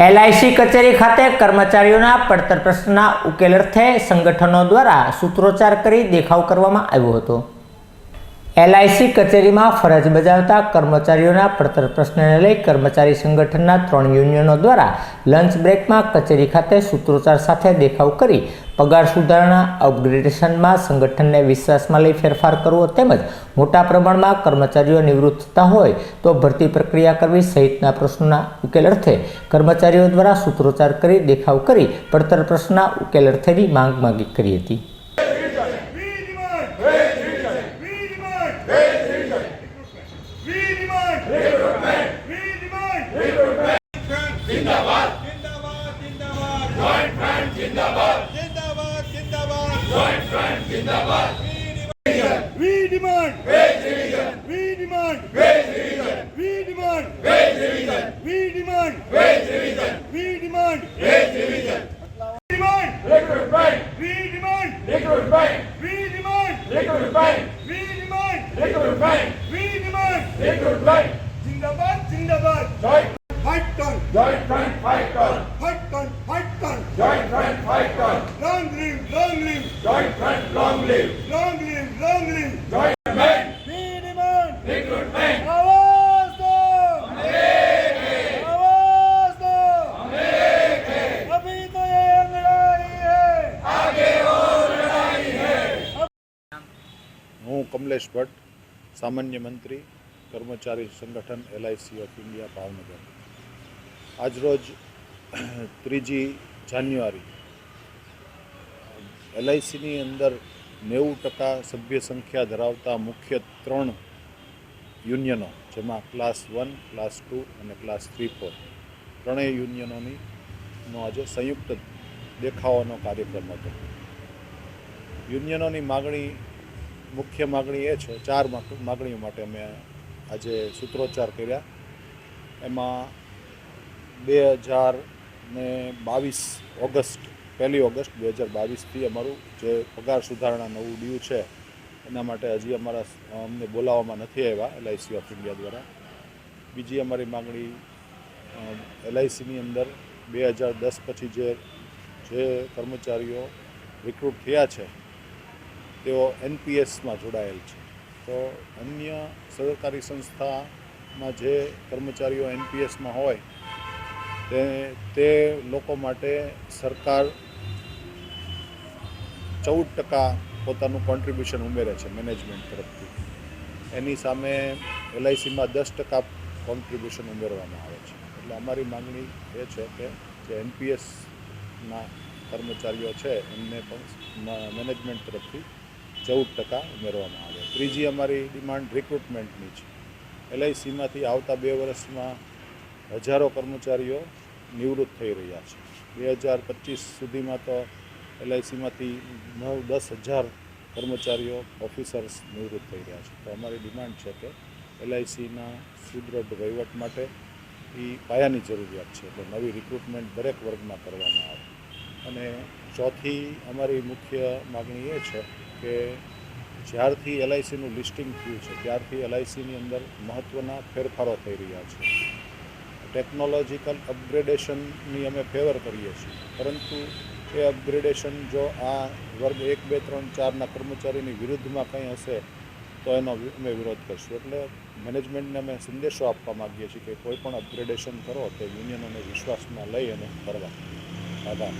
LIC કચેરી ખાતે કર્મચારીઓના પડતર પ્રશ્નના ઉકેલ અર્થે સંગઠનો દ્વારા સૂત્રોચ્ચાર કરી દેખાવ કરવામાં આવ્યો હતો. એલઆઈસી કચેરીમાં ફરજ બજાવતા કર્મચારીઓના પડતર પ્રશ્નને લઈ કર્મચારી સંગઠનના ત્રણ યુનિયનો દ્વારા લંચ બ્રેકમાં કચેરી ખાતે સૂત્રોચ્ચાર સાથે દેખાવ કરી પગાર સુધારણા, અપગ્રેડેશનમાં, સંગઠનને વિશ્વાસમાં લઈ ફેરફાર કરવો તેમજ મોટા પ્રમાણમાં કર્મચારીઓ નિવૃત્ત થતા હોય તો ભરતી પ્રક્રિયા કરવી સહિતના પ્રશ્નોના ઉકેલ અર્થે કર્મચારીઓ દ્વારા સૂત્રોચ્ચાર કરી, દેખાવ કરી, પડતર પ્રશ્નના ઉકેલ અર્થેની માંગ માગી કરી હતી. We demand. We demand. We demand. We demand. We demand. Liquid bank. We demand. Liquid bank. We demand. Liquid bank. We demand. Liquid bank. We demand. Liquid bank. Zindabad. Zindabad. Joint. Fight on. Joint front. Fight on. Fight on. Fight on. Joint front. Fight on. front long live. long live long live Joint bank. We demand Recruitment. आवाज दो आवाज दो अभी तो ये लड़ाई है હું કમલેશ ભટ્ટ સામાન્ય મંત્રી કર્મચારી સંગઠન એલઆઈસી ઓફ ઇન્ડિયા ભાવનગર આજરોજ ત્રીજી જાન્યુઆરી એલઆઈસીની અંદર નેવું ટકા સભ્ય સંખ્યા ધરાવતા મુખ્ય ત્રણ યુનિયનો, જેમાં ક્લાસ વન ક્લાસ ટુ અને ક્લાસ થ્રી ફોર ત્રણેય યુનિયનોની નો આજે સંયુક્ત દેખાવાનો કાર્યક્રમ હતો. યુનિયનોની માગણી, મુખ્ય માગણી એ છે, ચાર માગ- માગણીઓ માટે અમે આજે સૂત્રોચ્ચાર કર્યા. એમાં બે હજાર ને બાવીસ ઓગસ્ટ પહેલી ઓગસ્ટ બે હજાર બાવીસથી અમારું જે પગાર સુધારણા નવું ડ્યુ છે, એના માટે હજી અમારા અમને બોલાવવામાં નથી આવ્યા એલઆઈસી ઓફ ઇન્ડિયા દ્વારા. બીજી અમારી માગણી એલઆઈસીની અંદર બે હજાર દસ પછી જે જે કર્મચારીઓ રિક્રુટ થયા છે, તેઓ એનપીએસમાં જોડાયેલ છે. તો અન્ય સરકારી સંસ્થામાં જે કર્મચારીઓ એનપીએસમાં હોય, તે તે લોકો માટે સરકાર ચૌદ ટકા પોતાનું કોન્ટ્રીબ્યુશન ઉમેરે છે મેનેજમેન્ટ તરફથી. એની સામે એલઆઈસીમાં દસ ટકા કોન્ટ્રીબ્યુશન ઉમેરવામાં આવે છે. એટલે અમારી માંગણી એ છે કે જે એનપીએસના કર્મચારીઓ છે, એમને પણ મેનેજમેન્ટ તરફથી ચૌદ ટકા ઉમેરવામાં આવે. ત્રીજી અમારી ડિમાન્ડ રિક્રુટમેન્ટની છે. એલઆઈસીમાંથી આવતા બે વર્ષમાં હજારો કર્મચારીઓ નિવૃત્ત થઈ રહ્યા છે. બે હજાર પચીસ સુધીમાં તો એલઆઈસીમાંથી નવ દસ હજાર કર્મચારીઓ ઓફિસર્સ નિવૃત્ત થઈ રહ્યા છે. તો અમારી ડિમાન્ડ છે કે એલઆઈસીના સુદૃઢ વહીવટ માટે એ પાયાની જરૂરિયાત છે. એટલે નવી રિક્રુટમેન્ટ દરેક વર્ગમાં કરવામાં આવે. અને ચોથી અમારી મુખ્ય માગણી એ છે કે જ્યારથી એલઆઈસીનું લિસ્ટિંગ થયું છે, ત્યારથી એલઆઈસીની અંદર મહત્ત્વના ફેરફારો થઈ રહ્યા છે. ટેકનોલોજીકલ અપગ્રેડેશનની અમે ફેવર કરીએ છીએ. પરંતુ એ અપગ્રેડેશન જો આ વર્ગ એક, બે, ત્રણ, ચારના કર્મચારીની વિરુદ્ધમાં કંઈ હશે, તો એનો અમે વિરોધ કરશું. એટલે મેનેજમેન્ટને અમે સંદેશો આપવા માગીએ છીએ કે કોઈ પણ અપગ્રેડેશન કરો, તે યુનિયનોને વિશ્વાસમાં લઈ અને કરવા આભાર.